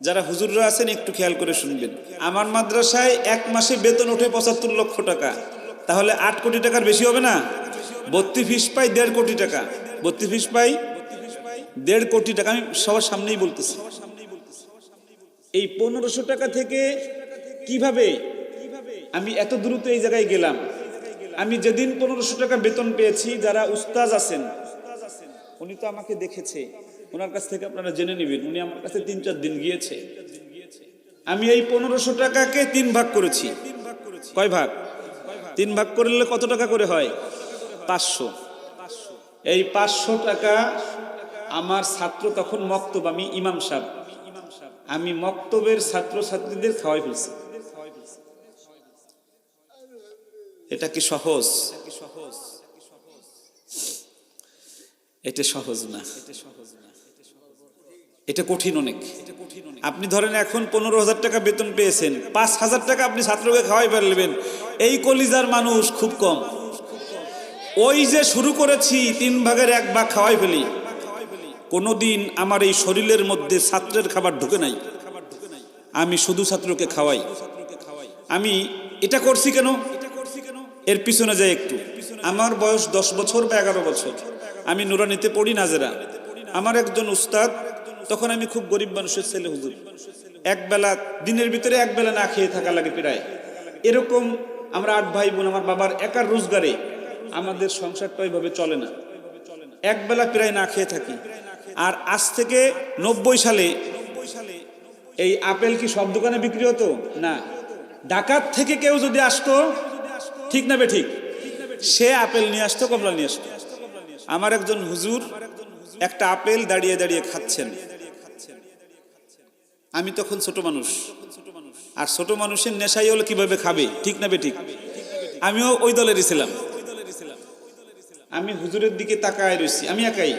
যারা হুজুররা আছেন, একটু খেয়াল করে শুনবেন। আমার মাদ্রাসায় এক মাসে বেতন ওঠে পঁচাত্তর লক্ষ টাকা। তাহলে আট কোটি টাকার বেশি হবে না? ভর্তি ফিস পাই দেড় কোটি টাকা। ভর্তি ফিস পাই দেড় কোটি টাকা। আমি সবার সামনেই বলতেছি। এই পনেরোশো টাকা থেকে কীভাবে আমি এত দ্রুত এই জায়গায় গেলাম? আমি যেদিন পনেরোশো টাকা বেতন পেয়েছি, যারা উস্তাজ আছেন, উনি তো আমাকে দেখেছে। ওনার কাছ থেকে আপনারা জেনে নেবেন, উনি আমার কাছে তিন, চার দিন গিয়েছে। আমি এই পনেরোশো টাকাকে তিন ভাগ করেছি। কয় ভাগ? তিন ভাগ করলে কত টাকা করে হয়? পাঁচশো। এই পাঁচশো টাকা আমার ছাত্র তখন মক্তব, আমি ইমাম সাহেব। আমি মক্তবের ছাত্র ছাত্রীদের খাওয়াই ফেলছি। এটা কি সহজ? এটা সহজ না? এটা কঠিন অনেক। আপনি ধরেন এখন পনেরো হাজার টাকা বেতন পেয়েছেন, পাঁচ হাজার টাকা আপনি ছাত্রকে খাওয়াই ফেলবেন, এই কলিজার মানুষ খুব কম। ওই যে শুরু করেছি, তিন ভাগের এক ভাগ খাওয়াই ফেলি। কোনোদিন আমার এই শরীরের মধ্যে ছাত্রের খাবার ঢুকে নাই। আমি শুধু ছাত্রকে খাওয়াই। আমি এটা করছি কেন? এর পিছনে যাই একটু। আমার বয়স দশ বছর বা এগারো বছর। আমি নুরানিতে পড়ি নাজেরা আমার একজন উস্তাদ তখন আমি খুব গরিব মানুষের ছেলে হুজুর। এক বেলা, দিনের ভিতরে এক বেলা না খেয়ে থাকা লাগে প্রায়। এরকম আমরা আট ভাই বোন, আমার বাবার একার রোজগারে আমাদের সংসারটা ওইভাবে চলে না। এক বেলা প্রায় না খেয়ে থাকি। আর আজ থেকে নব্বই সালে এই আপেল কি সব দোকানে বিক্রি হতো? না। ডাকাত থেকে কেউ যদি আসতো, ঠিক না বে ঠিক? সে আপেল নিয়ে আসতো, কমলা নিয়ে আসতো। আমার একজন হুজুর একটা আপেল দাঁড়িয়ে দাঁড়িয়ে খাচ্ছেন। আমি তখন ছোট মানুষ। আর ছোট মানুষের নেশাই হলো কীভাবে খাবে? ঠিক না বে ঠিক আমিও ওই দলেরই ছিলাম। আমি হুজুরের দিকে তাকায় রয়েছি আমি একাই।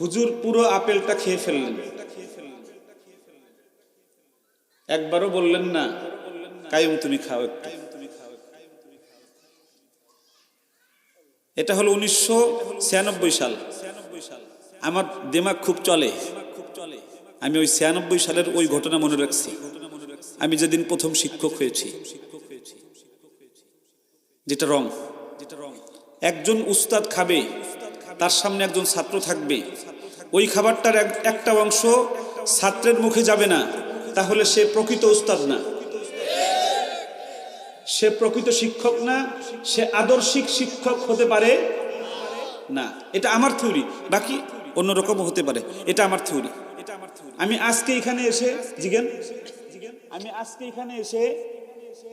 হুজুর পুরো আপেলটা খেয়ে ফেললেন। একবারও বললেন না কায়ুম তুমি খাও একটু। এটা হলো উনিশশো ছিয়ানব্বই সাল। আমার দিমাগ খুব চলে। আমি ওই ছিয়ানব্বই সালের ওই ঘটনা মনে রাখছি। আমি যেদিন প্রথম শিক্ষক হয়েছি, যেটা রং। একজন উস্তাদ খাবে, তার সামনে একজন ছাত্র থাকবে। ওই খাবারটার এক- একটা অংশ ছাত্রের মুখে যাবে না, তাহলে সে প্রকৃত উস্তাদ না। সে প্রকৃত শিক্ষক না, সে আদর্শিক শিক্ষক হতে পারে না। এটা আমার থিওরি, বাকি অন্যরকম হতে পারে। এটা আমার থিওরি। আমি আজকে এখানে এসে জিগেন আমি আজকে এখানে এসে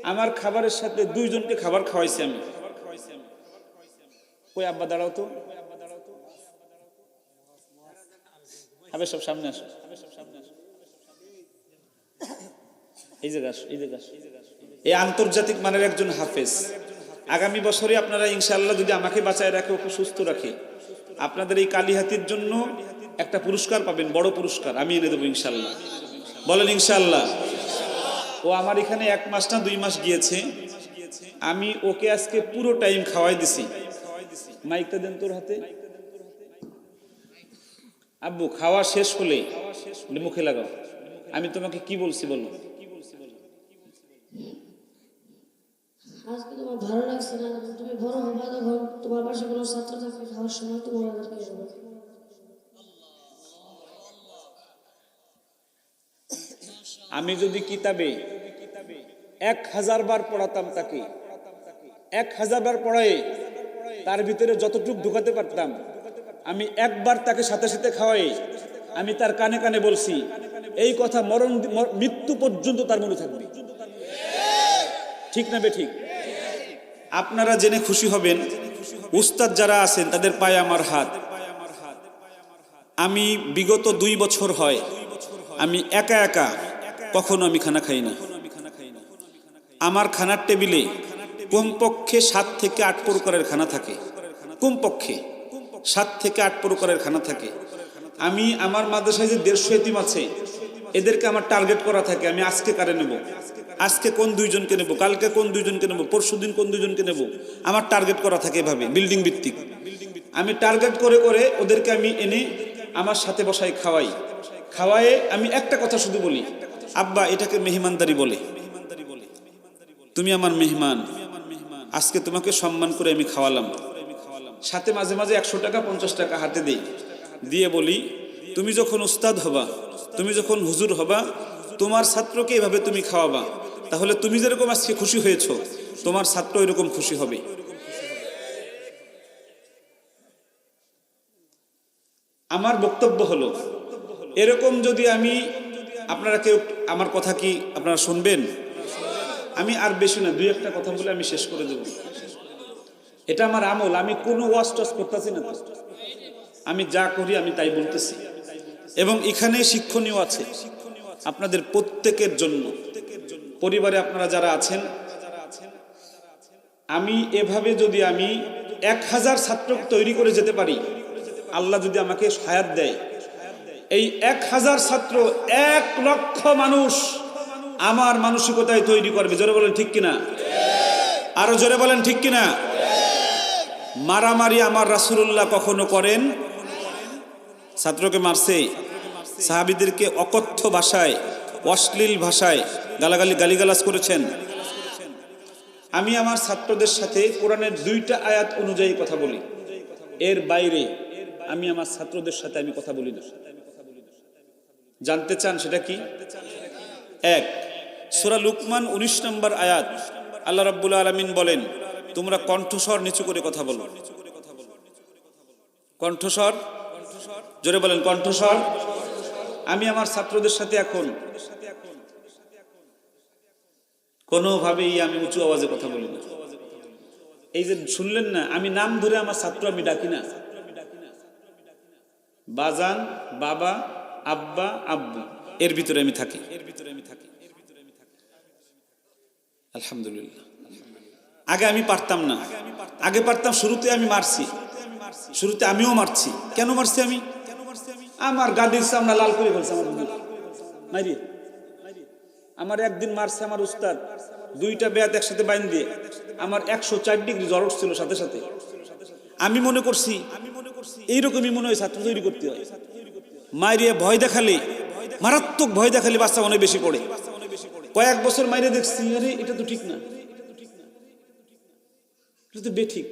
আমার খাবারের সাথে দুইজনকে খাবার খাওয়াইছি আমি। কই আব্বা দাঁড়াও তো। হবে সব সামনে আসো। এই আসো, এই জায়গা এই আন্তর্জাতিক মানের একজন হাফেজ। আগামী বছরে আপনারা ইনশাআল্লাহ যদি আমাকে বাঁচায় রাখে ওকে সুস্থ রাখে। আপনাদের এই কালীহাতির জন্য একটা পুরস্কার পাবেন, বড় পুরস্কার, আমি এনে দেবো ইনশাল্লাহ। বলেন ইনশাল্লাহ। ও আমার এখানে এক মাস না দুই মাস গিয়েছে। আমি ওকে আজকে পুরো টাইম খাওয়াই দিছি। মাইকটা দেন তোর হাতে। আব্বু, খাওয়া শেষ হলে, মুখে লাগাও। আমি তোমাকে কি বলছি বলো আজকে তোমার ভালো লাগছে না যখন তুমি বড় হবা তখন তোমার পাশে কোনো ছাত্র থাকবে খাওয়ার সময় তোমার ওদেরকে দেবে। আমি যদি কিতাবে এক হাজার বার পড়াতাম তাকে, এক হাজার বার পড়াই তার ভিতরে যতটুক ঢুকাতে পারতাম, আমি একবার তাকে সাথে সাথে খাওয়াই আমি তার কানে কানে বলছি, এই কথা মরণ মৃত্যু পর্যন্ত তার মনে থাকবে। ঠিক না বে ঠিক? আপনারা জেনে খুশি হবেন, উস্তাদ যারা আছেন তাদের পায়ে আমার হাত। আমি বিগত দুই বছর হয়, আমি একা একা কখনো আমি খানা খাই না। আমার খানার টেবিলে কমপক্ষে সাত থেকে আট প্রকারের খানা থাকে। কমপক্ষে সাত থেকে আট প্রকারের খানা থাকে। আমি আমার মাদ্রাসায় যে দেড়শো এতিম আছে, এদেরকে আমার টার্গেট করা থাকে, আমি আজকে কারে নেব? আজকে কোন দুইজনকে নেব? কালকে কোন দুইজনকে নেব? পরশু দিন কোন দুইজনকে নেব? আমার টার্গেট করা থাকে এভাবে, বিল্ডিং ভিত্তিক। আমি টার্গেট করে করে ওদেরকে আমি এনে আমার সাথে বসাই, খাওয়াই। খাওয়ায়ে আমি একটা কথা শুধু বলি আব্বা, এটাকে মেহমানদারি বলে। তুমি আমার মেহমান। আজকে তোমাকে সম্মান করে আমি খাওয়ালাম। সাথে মাঝে মাঝে একশো টাকা, পঞ্চাশ টাকা হাতে দেই। দিয়ে বলি, তুমি যখন উস্তাদ হবা, তুমি যখন হুজুর হবা, তোমার ছাত্রকে এভাবে তুমি খাওয়াবা। তাহলে তুমি যেরকম আজকে খুশি হয়েছো, তোমার ছাত্র এরকম খুশি হবে। আমার বক্তব্য হলো, এরকম যদি আমি আপনারা কেউ আমার কথা কি আপনারা শুনবেন? আমি আর বেশি না, দুই একটা কথা বলে আমি শেষ করে দেব। এটা আমার আমল, আমি কোনো ওয়াশ টস করতেছি না। আমি যা করি আমি তাই বলতেছি। এবং এখানে শিক্ষণীয় আছে, আপনাদের প্রত্যেকের জন্য। পরিবারে আপনারা যারা আছেন, আমি এভাবে যদি আমি এক হাজার ছাত্র তৈরি করে যেতে পারি, আল্লাহ যদি আমাকে হায়াত দেয় এই এক হাজার ছাত্র, এক লক্ষ মানুষ আমার মানসিকতায় তৈরি করবে। জোরে বলেন ঠিক কিনা? আরও জোরে বলেন ঠিক কিনা? মারামারি আমার রাসূলুল্লাহ কখনো করেন? ছাত্রকে মারছে। সাহাবিদেরকে অকথ্য ভাষায়, অশ্লীল ভাষায় গালাগালি, গালিগালাজ করেছেন। আমি আমার ছাত্রদের সাথে কোরআনের দুইটা আয়াত অনুযায়ী কথা বলি। এর বাইরে আমি আমার ছাত্রদের সাথে আমি কথা বলি না। জানতে চান সেটা কি? এক, সুরা লুকমান উনিশ নম্বর আয়াত, আল্লাহ রাব্বুল আলমিন বলেন, তোমরা কণ্ঠস্বর নিচু করে কথা বলো। কণ্ঠস্বর? জোরে বলেন, কণ্ঠস্বর? আমি আমার ছাত্রদের সাথে এখন কোনোভাবেই আমি উঁচু আওয়াজে কথা বলি না। এই যে শুনলেন না, আমি নাম ধরে আমার ছাত্র আমি ডাকি না। বাজান, বাবা আব্বা, আব্বু, এর ভিতরে আমি থাকি। এর ভিতরে আমি থাকি। আলহামদুলিল্লাহ। আগে আমি পারতাম না। আগে পারতাম, শুরুতে আমি মারছি। শুরুতে আমিও মারছি। কেন মারছি আমি? আমার গাদির সামনে লাল করে ফেলছে আমার মাইরি আমার একদিন মারছে আমার উস্তাদ। দুইটা বেয়াত একসাথে বাইন দিয়ে আমার একশো চার ডিগ্রি জ্বর ছিল সাথে সাথে। আমি মনে করছি আমি মনে করছি, এইরকমই মনে হয় ছাত্র তৈরি করতে হয়। মাইরিয়ে ভয় দেখালে, মারাত্মক ভয় দেখালে বাচ্চা অনেক বেশি পড়ে। কয়েক বছর মাইরে দেখছি, আরে এটা তো ঠিক না। এটা তো বেঠিক।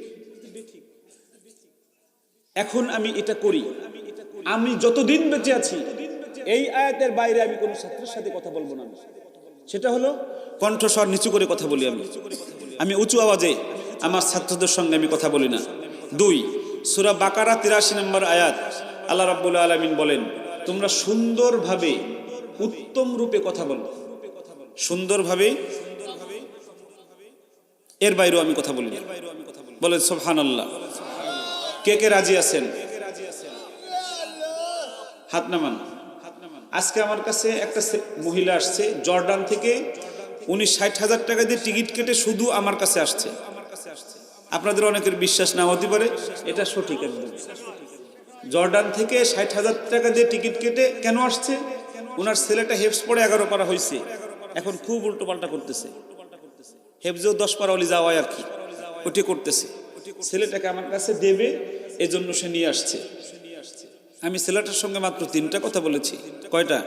এখন আমি এটা করি। আমি যতদিন বেঁচে আছি, এই আয়াতের বাইরে আমি কোনো ছাত্রের সাথে কথা বলব না সেটা হলো, কণ্ঠস্বর নিচু করে কথা বলি আমি। আমি উঁচু আওয়াজে আমার ছাত্রদের সঙ্গে আমি কথা বলি না। দুই, সুরা বাকারা তিরাশি নম্বর আয়াত। আল্লাহ রাব্বুল আলমিন বলেন, তোমরা সুন্দরভাবে, উত্তম রূপে কথা বলো। সুন্দরভাবে, এর বাইরেও আমি কথা বলি। বলেন সোহান আল্লাহ কে কে রাজি আছেন? হাত নামান। আজকে আমার কাছে একটা মহিলা আসছে, জর্ডান থেকে। উনি ষাট হাজার টাকা দিয়ে টিকিট কেটে শুধু আমার কাছে আসছে। আপনাদের অনেকের বিশ্বাস না হতে পারে, এটা সঠিক একদম। জর্ডান থেকে ষাট হাজার টাকা দিয়ে টিকিট কেটে কেন আসছে? ওনার ছেলেটা হেফস পড়ে এগারো পারা হয়েছে এখন খুব উল্টো পাল্টা করতেছে। হেফজেও দশ পারা অলি যাওয়ায় আর কি। ওটি করতেছে। ছেলেটাকে আমার কাছে দেবে, এজন্য সে নিয়ে আসছে। আমি ছেলেটার সঙ্গে মাত্র তিনটা কথা বলেছি। কয়টা?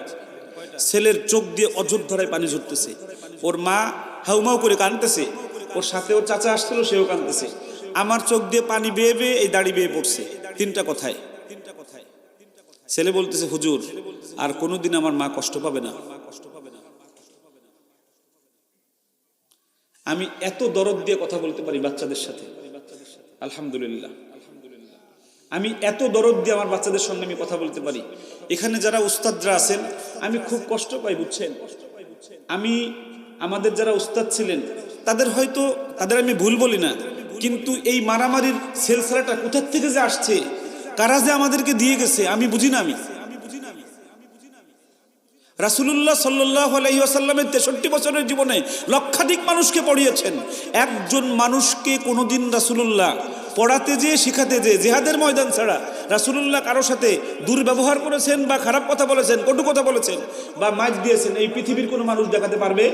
ছেলের চোখ দিয়ে অযোধ্যায় পানি ঝরতেছে। ওর মা হাউমাউ করে কানতেছে। ওর সাথে ওর চাচা আসছিল, সেও কানতেছে। আমার চোখ দিয়ে পানি বেয়ে বেয়ে এই দাড়ি বেয়ে পড়ছে। তিনটা কথায়। ছেলে বলতেছে, হুজুর, আর কোনোদিন আমার মা কষ্ট পাবে না। আমি এত দরদ দিয়ে কথা বলতে পারি বাচ্চাদের সাথে। আলহামদুলিল্লাহ। আমি এত দরদ দিয়ে আমার বাচ্চাদের সঙ্গে আমি কথা বলতে পারি। এখানে যারা উস্তাদরা আছেন, আমি খুব কষ্ট পাই, বুঝছেন? আমি, আমাদের যারা উস্তাদ ছিলেন, তাদের হয়তো, তাদের আমি ভুল বলি না, কিন্তু এই মারামারির সেলসেলাটা কোথার থেকে যে আসছে? কারা যে আমাদেরকে দিয়ে গেছে, আমি বুঝি না আমি। রাসুলুল্লাহ সাল্লাহ আলহিহাসাল্লামের তেষট্টি বছরের জীবনে লক্ষাধিক মানুষকে পড়িয়েছেন। একজন মানুষকে কোনোদিন রাসুলুল্লাহ পড়াতে যেয়ে, শিখাতে যেয়ে, জেহাদের ময়দান ছাড়া রাসুলুল্লাহ কারোর সাথে দুর্ব্যবহার করেছেন বা খারাপ কথা বলেছেন, কটু কথা বলেছেন বা মাইক দিয়েছেন, এই পৃথিবীর কোনো মানুষ দেখাতে পারবে?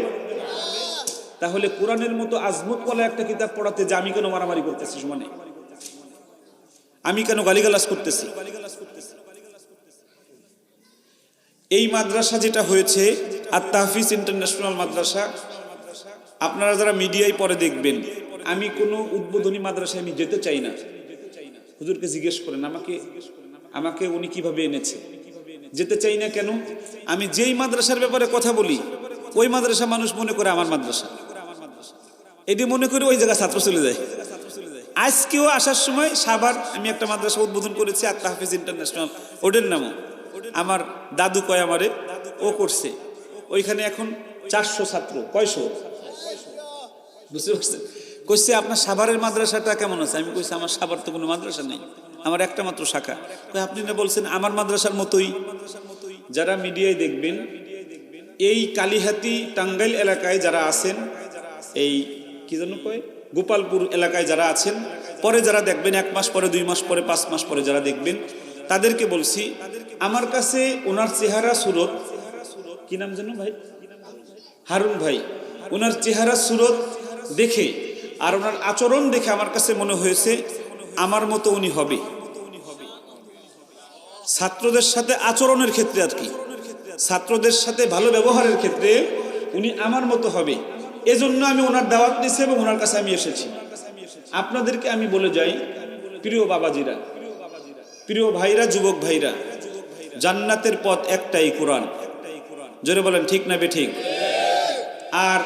তাহলে কোরআনের মতো আজমতওয়ালা একটা কিতাব পড়াতে যে আমি কেন মারামারি করতেছি, সমানে? আমি কেন গালিগালাজ করতেছি? এই মাদ্রাসা যেটা হয়েছে, আর তাহফিজ ইন্টারন্যাশনাল মাদ্রাসা, আপনারা যারা মিডিয়ায় পরে দেখবেন, আমি কোনো উদ্বোধনী মাদ্রাসায় আমি যেতে চাই না। হুজুরকে জিজ্ঞেস করেন, আমাকে আমাকে উনি কীভাবে এনেছে? যেতে চাই না কেন? আমি যেই মাদ্রাসার ব্যাপারে কথা বলি, ওই মাদ্রাসা মানুষ মনে করে আমার মাদ্রাসা। এটি মনে করে ওই জায়গায় ছাত্র চলে যায়। আজকেও আসার সময় সাবার আমি একটা মাদ্রাসা উদ্বোধন করেছি আর তাহফিজ ইন্টারন্যাশনাল। ওদের নামও। আমার দাদু কয় আমারে, ও করছে। ওইখানে এখন চারশো ছাত্র, কয়শো? বুঝতে পারছেন? কইছে, আপনার সাভারের মাদ্রাসাটা কেমন আছে? আমি কইছি, আমার সাভার তো কোনো মাদ্রাসা নেই। আমার একটা মাত্র শাখা। কই আপনি না বলছেন আমার মাদ্রাসার মতোই? যারা মিডিয়ায় দেখবেন, এই কালিহাতি টাঙ্গাইল এলাকায় যারা আছেন, এই কি যেন কয়? গোপালপুর এলাকায় যারা আছেন, পরে যারা দেখবেন, এক মাস পরে, দুই মাস পরে, পাঁচ মাস পরে যারা দেখবেন, তাদেরকে বলছি, আমার কাছে ওনার চেহারা সুরত, কি নাম যেন ভাই? হারুন ভাই, ওনার চেহারা সুরত দেখে আর ওনার আচরণ দেখে আমার কাছে মনে হয়েছে, আমার মতো উনি হবে। ছাত্রদের সাথে আচরণের ক্ষেত্রে আর কি। ছাত্রদের সাথে ভালো ব্যবহারের ক্ষেত্রে উনি আমার মতো হবে। এজন্য আমি ওনার দাওয়াত নিয়েছি এবং ওনার কাছে আমি এসেছি। আপনাদেরকে আমি বলে যাই, প্রিয় বাবাজিরা, প্রিয় ভাইরা, যুবক ভাইরা, জান্নাতের পথ একটাই কোরআন। জোরে বলেন, ঠিক না বে ঠিক? আর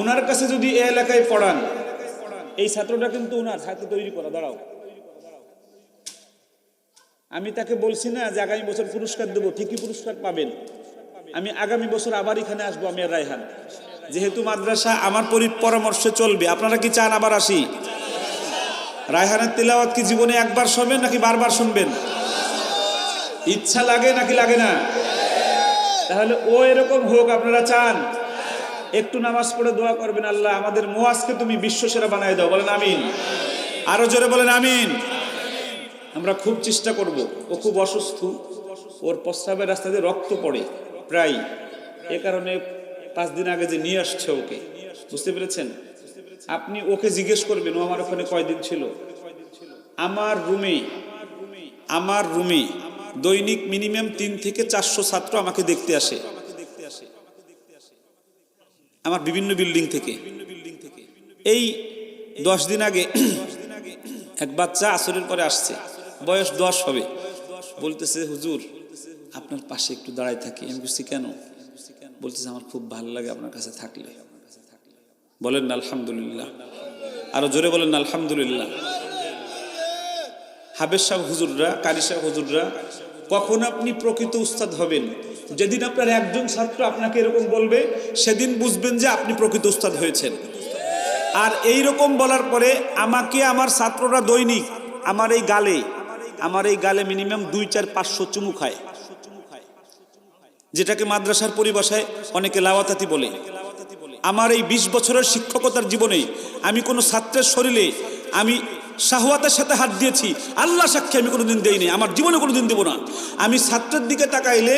ওনার কাছে যদি এ এলাকায় পড়ান, এই ছাত্রটা কিন্তু ওনার হাতে তৈরি করা, দাঁড়াও। আমি তাকে বলছি না যে আগামী বছর পুরস্কার দেবো, ঠিকই পুরস্কার পাবেন। আমি আগামী বছর আবার এখানে আসব, আমি রায়হান। যেহেতু মাদ্রাসা আমার পরি পরামর্শে চলবে, আপনারা কি চান আবার আসি? রায়হানের তেলাওয়াত কি জীবনে একবার শুনবেন নাকি বারবার শুনবেন? ইচ্ছা লাগে নাকি লাগে না? তাহলে ও এরকম হোক, আপনারা চান। একটু নামাজ পড়ে দোয়া করবেন আল্লাহ, আমাদের মোয়াজকে তুমি বিশ্বসেরা বানায় দাও, বলেন আমিন। আরও জোরে বলেন আমিন। আমরা খুব চেষ্টা করব, ও খুব অসুস্থ, ওর প্রস্রাবের রাস্তা দিয়ে রক্ত পড়ে, প্রায়। এ কারণে পাঁচ দিন আগে যে নিয়ে আসছে ওকে, বুঝতে পেরেছেন? আপনি ওকে জিজ্ঞেস করবেন, ও আমার ওখানে কয়দিন ছিল? আমার রুমে আমার রুমে দৈনিক মিনিমাম তিন থেকে চারশো ছাত্র আমাকে দেখতে আসে। আমার বিভিন্ন বিল্ডিং থেকে। এই দশ দিন আগে এক বাচ্চা আসরের পরে আসছে। বয়স দশ হবে। বলতেছে, হুজুর, আপনার পাশে একটু দাঁড়ায় থাকি। আমি বুঝছি কেন? বলতেছে, আমার খুব ভালো লাগে আপনার কাছে থাকলে। বলেন না, আলহামদুলিল্লাহ। আরও জোরে বলেন না, আলহামদুলিল্লাহ। হাবের সাহেব হুজুররা, কারি সাহেব হুজুররা, কখন আপনি প্রকৃত উস্তাদ হবেন? যেদিন আপনার একজন ছাত্র আপনাকে এরকম বলবে, সেদিন বুঝবেন যে আপনি প্রকৃত উস্তাদ হয়েছেন। আর এই রকম বলার পরে আমাকে, আমার ছাত্ররা দৈনিক, আমার এই গালে, আমার এই গালে মিনিমাম দুই চার পাঁচশো চুমু খায়। যেটাকে মাদ্রাসার পরিভাষায় অনেকে লাওয়াতাতি বলে। আমার এই বিশ বছরের শিক্ষকতার জীবনে আমি কোনো ছাত্রের শরীরে আমি শাহওয়াতের সাথে হাত দিয়েছি, আল্লাহ সাক্ষী আমি কোনোদিন দেইনি, আমার জীবনে কোনোদিন দেবো না। আমি ছাত্রের দিকে তাকাইলে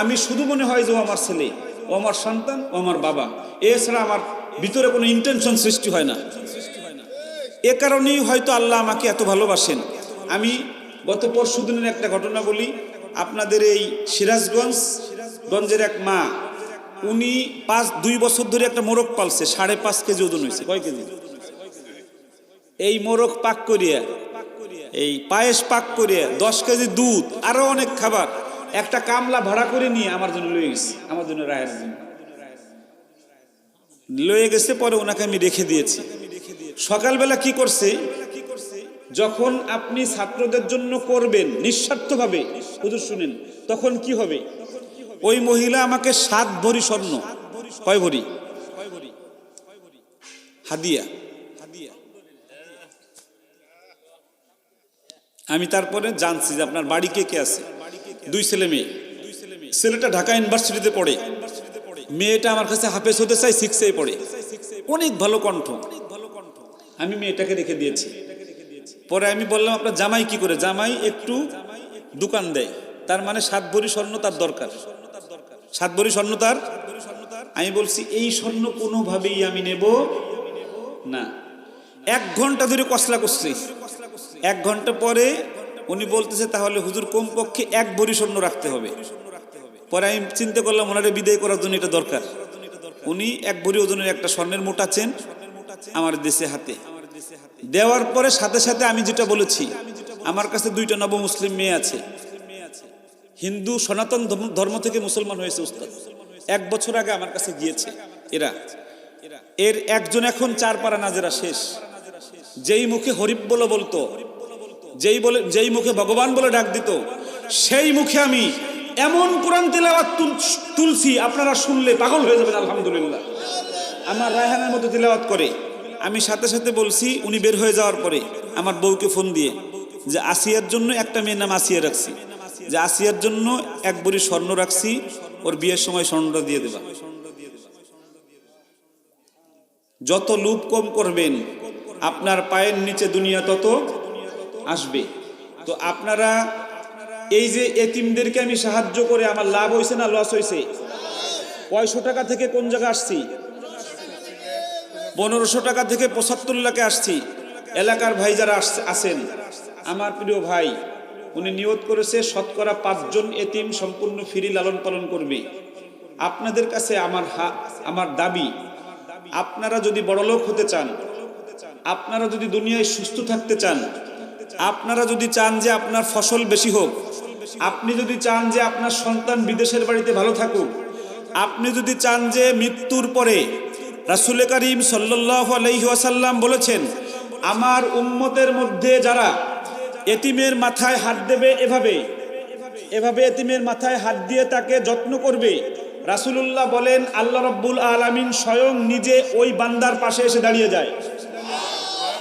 আমি শুধু মনে হয় যে ও আমার ছেলে, ও আমার সন্তান, ও আমার বাবা। এছাড়া আমার ভিতরে কোনো ইন্টেনশন সৃষ্টি হয় না। এ কারণেই হয়তো আল্লাহ আমাকে এত ভালোবাসেন। আমি গত পরশু দিনের একটা ঘটনা বলি। আপনাদের এই সিরাজগঞ্জ গঞ্জের এক মা, উনি পাঁচ, দুই বছর ধরে একটা মোরগ পালছে, সাড়ে পাঁচ কেজি ওজন হয়েছে, কয় কেজি? এই মোরগ পাক করিয়া, এই পায়েস পাক করিয়া, দশ কেজি দুধ, আরও অনেক খাবার, একটা কামলা ভাড়া করে নিয়ে আমার জন্য লয়ে গেছে, আমার জন্য রায়ের জন্য। লয়ে গেছে, পরে ওনাকে আমি রেখে দিয়েছি। সকালবেলা কি করছে? যখন আপনি ছাত্রদের জন্য করবেন, নিঃস্বার্থভাবে, হুজুর শুনেন, তখন কি হবে? ওই মহিলা আমাকে সাত ভরি স্বর্ণ, কয় ভরি? হাদিয়া। আমি তারপরে জানছি যে আপনার বাড়ি কে কে আছে? দুই ছেলে মেয়ে। ছেলেটা ঢাকা ইউনিভার্সিটিতে পড়ে। মেয়েটা আমার কাছে হাফেজ হতে চাই সিক্সে পড়ে। অনেক ভালো কণ্ঠ। আমি মেয়েটাকে রেখে দিয়েছি। পরে আমি বললাম, আপনার জামাই কি করে? জামাই একটু দোকান দেয়। তার মানে সাত ভরি স্বর্ণ তার দরকার। সাত ভরি স্বর্ণ তার? আমি বলছি, এই স্বর্ণ কোনোভাবেই আমি নেব না। এক ঘণ্টা ধরে কসলা করছি। এক ঘণ্টা পরে উনি বলতেছে, তাহলে হুজুর কমপক্ষে এক ভরি স্বর্ণ রাখতে হবে। পরে আমি চিন্তা করলাম, ওনারে বিদায় করার জন্য এটা দরকার। উনি এক ভরি ওজনের একটা স্বর্ণের মোটা চেন আমার দেশে হাতে। দেওয়ার পরে সাথে সাথে আমি যেটা বলেছি, আমার কাছে দুইটা নব মুসলিম মেয়ে আছে। হিন্দু সনাতন ধর্ম- থেকে মুসলমান হয়েছে উস্তাদ। এক বছর আগে আমার কাছে গিয়েছে এরা। এর একজন এখন চার পারা নাজেরা শেষ। যেই মুখে হরিপ বলে বলতো, যেই বলে, যেই মুখে ভগবান বলে ডাক দিত, সেই মুখে আমি এমন কোরআন তেলাওয়াত তুল- তুলছি, আপনারা শুনলে পাগল হয়ে যাবেন, আলহামদুলিল্লাহ। আমার রায়হানের মতো তিলাওয়াত করে, আমি সাথে সাথে বলছি, উনি বের হয়ে যাওয়ার পরে আমার বউকে ফোন দিয়ে যে আসিয়ার জন্য একটা মেয়ের নাম আসিয়া রাখছি। যে আসিয়ার জন্য এক বড়ি স্বর্ণ রাখছি, ওর বিয়ের সময় স্বর্ণটা দিয়ে দেবা। যত লুপ কম করবেন, আপনার পায়ের নিচে দুনিয়া তত আসবে। তো আপনারা এই যে এতিমদেরকে আমি সাহায্য করে আমার লাভ হয়েছে না লস হয়েছে কয়শো টাকা থেকে কোন জায়গায় আসছি? পনেরোশো টাকা থেকে পঁচাত্তর লাখে আসছি। এলাকার ভাই যারা আছেন, আমার প্রিয় ভাই উনি নিয়ত করেছে শতকরা পাঁচজন এতিম সম্পূর্ণ ফিরি লালন পালন করবে আপনাদের কাছে আমার হা, আমার দাবি, আপনারা যদি বড়লোক হতে চান, আপনারা যদি দুনিয়ায় সুস্থ থাকতে চান, আপনারা যদি চান যে আপনার ফসল বেশি হোক, আপনি যদি চান যে আপনার সন্তান বিদেশের বাড়িতে ভালো থাকুক, আপনি যদি চান যে মৃত্যুর পরে রাসুল করিম সাল্লাহ আলহিহাসাল্লাম বলেছেন, আমার উম্মতের মধ্যে যারা এতিমের মাথায় হাত দেবে এভাবে। এভাবে এতিমের মাথায় হাত দিয়ে তাকে যত্ন করবে। রাসুলুল্লাহ বলেন, আল্লাহ রব্বুল আলমিন স্বয়ং নিজে ওই বান্দার পাশে এসে দাঁড়িয়ে যায়।